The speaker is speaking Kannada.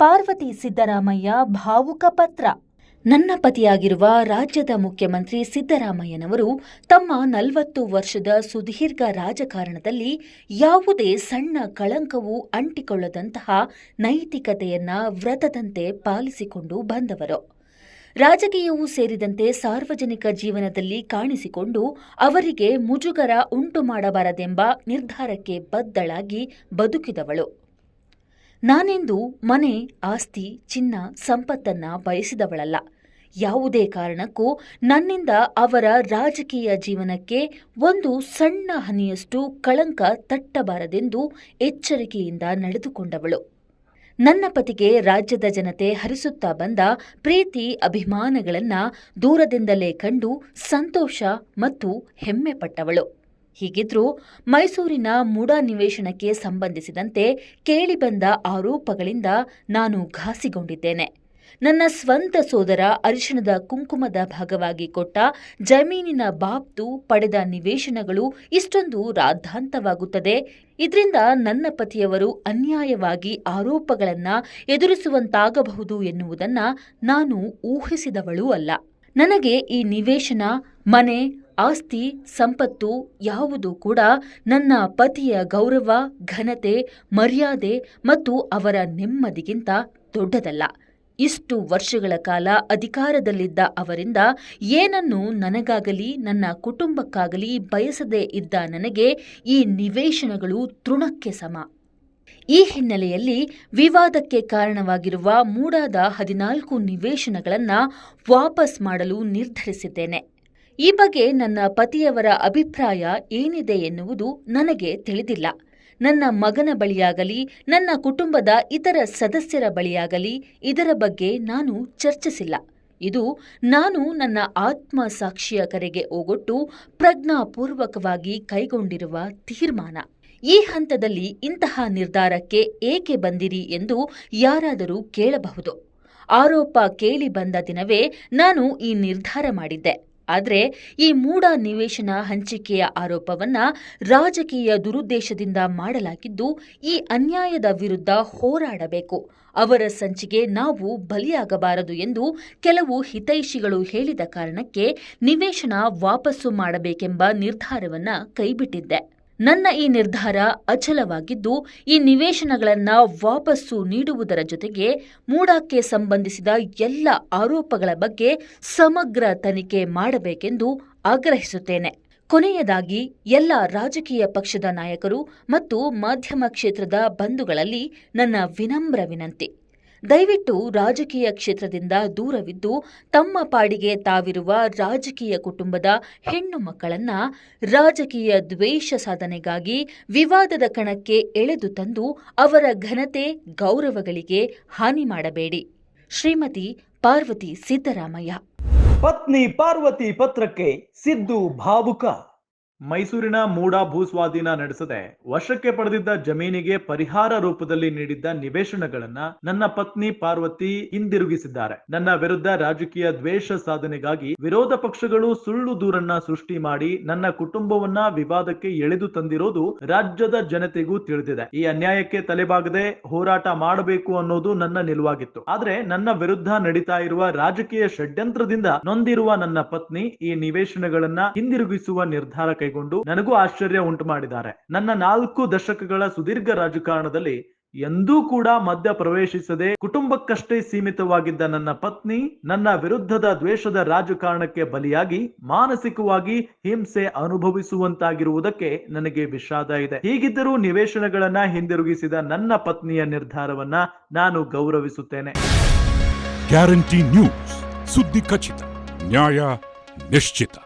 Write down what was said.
ಪಾರ್ವತಿ ಸಿದ್ದರಾಮಯ್ಯ ಭಾವುಕ ಪತ್ರ. ನನ್ನ ಪತಿಯಾಗಿರುವ ರಾಜ್ಯದ ಮುಖ್ಯಮಂತ್ರಿ ಸಿದ್ದರಾಮಯ್ಯನವರು ತಮ್ಮ ನಲವತ್ತು ವರ್ಷದ ಸುದೀರ್ಘ ರಾಜಕಾರಣದಲ್ಲಿ ಯಾವುದೇ ಸಣ್ಣ ಕಳಂಕವೂ ಅಂಟಿಕೊಳ್ಳದಂತಹ ನೈತಿಕತೆಯನ್ನ ವ್ರತದಂತೆ ಪಾಲಿಸಿಕೊಂಡು ಬಂದವರು. ರಾಜಕೀಯವೂ ಸೇರಿದಂತೆ ಸಾರ್ವಜನಿಕ ಜೀವನದಲ್ಲಿ ಕಾಣಿಸಿಕೊಂಡು ಅವರಿಗೆ ಮುಜುಗರ ಉಂಟು ಮಾಡಬಾರದೆಂಬ ನಿರ್ಧಾರಕ್ಕೆ ಬದ್ದಳಾಗಿ ಬದುಕಿದವಳು. ನಾನೆಂದು ಮನೆ, ಆಸ್ತಿ, ಚಿನ್ನ, ಸಂಪತ್ತನ್ನ ಬಯಸಿದವಳಲ್ಲ. ಯಾವುದೇ ಕಾರಣಕ್ಕೂ ನನ್ನಿಂದ ಅವರ ರಾಜಕೀಯ ಜೀವನಕ್ಕೆ ಒಂದು ಸಣ್ಣ ಹನಿಯಷ್ಟು ಕಳಂಕ ತಟ್ಟಬಾರದೆಂದು ಎಚ್ಚರಿಕೆಯಿಂದ ನಡೆದುಕೊಂಡವಳು. ನನ್ನ ಪತಿಗೆ ರಾಜ್ಯದ ಜನತೆ ಹರಿಸುತ್ತಾ ಬಂದ ಪ್ರೀತಿ ಅಭಿಮಾನಗಳನ್ನ ದೂರದಿಂದಲೇ ಕಂಡು ಸಂತೋಷ ಮತ್ತು ಹೆಮ್ಮೆ ಪಟ್ಟವಳು. ಹೀಗಿದ್ರೂ ಮೈಸೂರಿನ ಮೂಡ ನಿವೇಶನಕ್ಕೆ ಸಂಬಂಧಿಸಿದಂತೆ ಕೇಳಿಬಂದ ಆರೋಪಗಳಿಂದ ನಾನು ಘಾಸಿಗೊಂಡಿದ್ದೇನೆ. ನನ್ನ ಸ್ವಂತ ಸೋದರ ಅರಿಶಿಣದ ಕುಂಕುಮದ ಭಾಗವಾಗಿ ಕೊಟ್ಟ ಜಮೀನಿನ ಬಾಬ್ತು ಪಡೆದ ನಿವೇಶನಗಳು ಇಷ್ಟೊಂದು ರಾದ್ಧಾಂತವಾಗುತ್ತದೆ. ಇದರಿಂದ ನನ್ನ ಪತಿಯವರು ಅನ್ಯಾಯವಾಗಿ ಆರೋಪಗಳನ್ನು ಎದುರಿಸುವಂತಾಗಬಹುದು ಎನ್ನುವುದನ್ನು ನಾನು ಊಹಿಸಿದವಳೂ ಅಲ್ಲ. ನನಗೆ ಈ ನಿವೇಶನ, ಮನೆ ಆಸ್ತಿ, ಸಂಪತ್ತು ಯಾವುದೂ ಕೂಡ ನನ್ನ ಪತಿಯ ಗೌರವ, ಘನತೆ, ಮರ್ಯಾದೆ ಮತ್ತು ಅವರ ನೆಮ್ಮದಿಗಿಂತ ದೊಡ್ಡದಲ್ಲ. ಇಷ್ಟು ವರ್ಷಗಳ ಕಾಲ ಅಧಿಕಾರದಲ್ಲಿದ್ದ ಅವರಿಂದ ಏನನ್ನು ನನಗಾಗಲಿ, ನನ್ನ ಕುಟುಂಬಕ್ಕಾಗಲಿ ಬಯಸದೇ ಇದ್ದ ನನಗೆ ಈ ನಿವೇಶನಗಳು ತೃಣಕ್ಕೆ ಸಮ. ಈ ಹಿನ್ನೆಲೆಯಲ್ಲಿ ವಿವಾದಕ್ಕೆ ಕಾರಣವಾಗಿರುವ ಮೂಡಾದ ಹದಿನಾಲ್ಕು ನಿವೇಶನಗಳನ್ನು ವಾಪಸ್ ಮಾಡಲು ನಿರ್ಧರಿಸಿದ್ದೇನೆ. ಈ ಬಗ್ಗೆ ನನ್ನ ಪತಿಯವರ ಅಭಿಪ್ರಾಯ ಏನಿದೆ ಎನ್ನುವುದು ನನಗೆ ತಿಳಿದಿಲ್ಲ. ನನ್ನ ಮಗನ ಬಳಿಯಾಗಲಿ, ನನ್ನ ಕುಟುಂಬದ ಇತರ ಸದಸ್ಯರ ಬಳಿಯಾಗಲಿ ಇದರ ಬಗ್ಗೆ ನಾನು ಚರ್ಚಿಸಿಲ್ಲ. ಇದು ನಾನು ನನ್ನ ಆತ್ಮ ಸಾಕ್ಷಿಯ ಕರೆಗೆ ಓಗೊಟ್ಟು ಪ್ರಜ್ಞಾಪೂರ್ವಕವಾಗಿ ಕೈಗೊಂಡಿರುವ ತೀರ್ಮಾನ. ಈ ಹಂತದಲ್ಲಿ ಇಂತಹ ನಿರ್ಧಾರಕ್ಕೆ ಏಕೆ ಬಂದಿರಿ ಎಂದು ಯಾರಾದರೂ ಕೇಳಬಹುದು. ಆರೋಪ ಕೇಳಿ ಬಂದ ದಿನವೇ ನಾನು ಈ ನಿರ್ಧಾರ ಮಾಡಿದ್ದೆ. ಆದರೆ ಈ ಮೂಢ ನಿವೇಶನ ಹಂಚಿಕೆಯ ಆರೋಪವನ್ನ ರಾಜಕೀಯ ದುರುದ್ದೇಶದಿಂದ ಮಾಡಲಾಗಿದ್ದು ಈ ಅನ್ಯಾಯದ ವಿರುದ್ಧ ಹೋರಾಡಬೇಕು. ಅವರ ಸಂಚಿಗೆ ನಾವು ಬಲಿಯಾಗಬಾರದು ಎಂದು ಕೆಲವು ಹಿತೈಷಿಗಳು ಹೇಳಿದ ಕಾರಣಕ್ಕೆ ನಿವೇಶನ ವಾಪಸ್ಸು ಮಾಡಬೇಕೆಂಬ ನಿರ್ಧಾರವನ್ನ ಕೈಬಿಟ್ಟಿದ್ದೆ. ನನ್ನ ಈ ನಿರ್ಧಾರ ಅಚಲವಾಗಿದ್ದು, ಈ ನಿವೇಶನಗಳನ್ನು ವಾಪಸ್ಸು ನೀಡುವುದರ ಜೊತೆಗೆ ಮೂಡಾಕ್ಕೆ ಸಂಬಂಧಿಸಿದ ಎಲ್ಲ ಆರೋಪಗಳ ಬಗ್ಗೆ ಸಮಗ್ರ ತನಿಖೆ ಮಾಡಬೇಕೆಂದು ಆಗ್ರಹಿಸುತ್ತೇನೆ. ಕೊನೆಯದಾಗಿ, ಎಲ್ಲ ರಾಜಕೀಯ ಪಕ್ಷದ ನಾಯಕರು ಮತ್ತು ಮಾಧ್ಯಮ ಕ್ಷೇತ್ರದ ಬಂಧುಗಳಲ್ಲಿ ನನ್ನ ವಿನಮ್ರ ವಿನಂತಿ. ದಯವಿಟ್ಟು ರಾಜಕೀಯ ಕ್ಷೇತ್ರದಿಂದ ದೂರವಿದ್ದು ತಮ್ಮ ಪಾಡಿಗೆ ತಾವಿರುವ ರಾಜಕೀಯ ಕುಟುಂಬದ ಹೆಣ್ಣು ಮಕ್ಕಳನ್ನ ರಾಜಕೀಯ ದ್ವೇಷ ಸಾಧನೆಗಾಗಿ ವಿವಾದದ ಕಣಕ್ಕೆ ಎಳೆದು ತಂದು ಅವರ ಘನತೆ ಗೌರವಗಳಿಗೆ ಹಾನಿ ಮಾಡಬೇಡಿ. ಶ್ರೀಮತಿ ಪಾರ್ವತಿ ಸಿದ್ದರಾಮಯ್ಯ. ಪತ್ನಿ ಪಾರ್ವತಿ ಪತ್ರಕ್ಕೆ ಸಿದ್ದು ಭಾವುಕ. ಮೈಸೂರಿನ ಮೂಡ ಭೂಸ್ವಾಧೀನ ನಡೆಸದೆ ವಶಕ್ಕೆ ಪಡೆದಿದ್ದ ಜಮೀನಿಗೆ ಪರಿಹಾರ ರೂಪದಲ್ಲಿ ನೀಡಿದ್ದ ನಿವೇಶನಗಳನ್ನ ನನ್ನ ಪತ್ನಿ ಪಾರ್ವತಿ ಹಿಂದಿರುಗಿಸಿದ್ದಾರೆ. ನನ್ನ ವಿರುದ್ಧ ರಾಜಕೀಯ ದ್ವೇಷ ಸಾಧನೆಗಾಗಿ ವಿರೋಧ ಪಕ್ಷಗಳು ಸುಳ್ಳು ದೂರನ್ನ ಸೃಷ್ಟಿ ಮಾಡಿ ನನ್ನ ಕುಟುಂಬವನ್ನ ವಿವಾದಕ್ಕೆ ಎಳೆದು ತಂದಿರೋದು ರಾಜ್ಯದ ಜನತೆಗೂ ತಿಳಿದಿದೆ. ಈ ಅನ್ಯಾಯಕ್ಕೆ ತಲೆಬಾಗದೆ ಹೋರಾಟ ಮಾಡಬೇಕು ಅನ್ನೋದು ನನ್ನ ನಿಲುವಾಗಿತ್ತು. ಆದ್ರೆ ನನ್ನ ವಿರುದ್ಧ ನಡೀತಾ ಇರುವ ರಾಜಕೀಯ ಷಡ್ಯಂತ್ರದಿಂದ ನೊಂದಿರುವ ನನ್ನ ಪತ್ನಿ ಈ ನಿವೇಶನಗಳನ್ನ ಹಿಂದಿರುಗಿಸುವ ನಿರ್ಧಾರ ಕೈಗೊಂಡು ನನಗೂ ಆಶ್ಚರ್ಯ ಉಂಟು ಮಾಡಿದ್ದಾರೆ. ನನ್ನ ನಾಲ್ಕು ದಶಕಗಳ ಸುದೀರ್ಘ ರಾಜಕಾರಣದಲ್ಲಿ ಎಂದೂ ಕೂಡ ಮಧ್ಯ ಪ್ರವೇಶಿಸದೆ ಕುಟುಂಬಕ್ಕಷ್ಟೇ ಸೀಮಿತವಾಗಿದ್ದ ನನ್ನ ಪತ್ನಿ ನನ್ನ ವಿರುದ್ಧದ ದ್ವೇಷದ ರಾಜಕಾರಣಕ್ಕೆ ಬಲಿಯಾಗಿ ಮಾನಸಿಕವಾಗಿ ಹಿಂಸೆ ಅನುಭವಿಸುವಂತಾಗಿರುವುದಕ್ಕೆ ನನಗೆ ವಿಷಾದ ಇದೆ. ಹೀಗಿದ್ದರೂ ನಿವೇಶನಗಳನ್ನ ಹಿಂದಿರುಗಿಸಿದ ನನ್ನ ಪತ್ನಿಯ ನಿರ್ಧಾರವನ್ನ ನಾನು ಗೌರವಿಸುತ್ತೇನೆ. Guarantee news. ಸುದ್ದಿ ಖಚಿತ, ನ್ಯಾಯ ನಿಶ್ಚಿತ.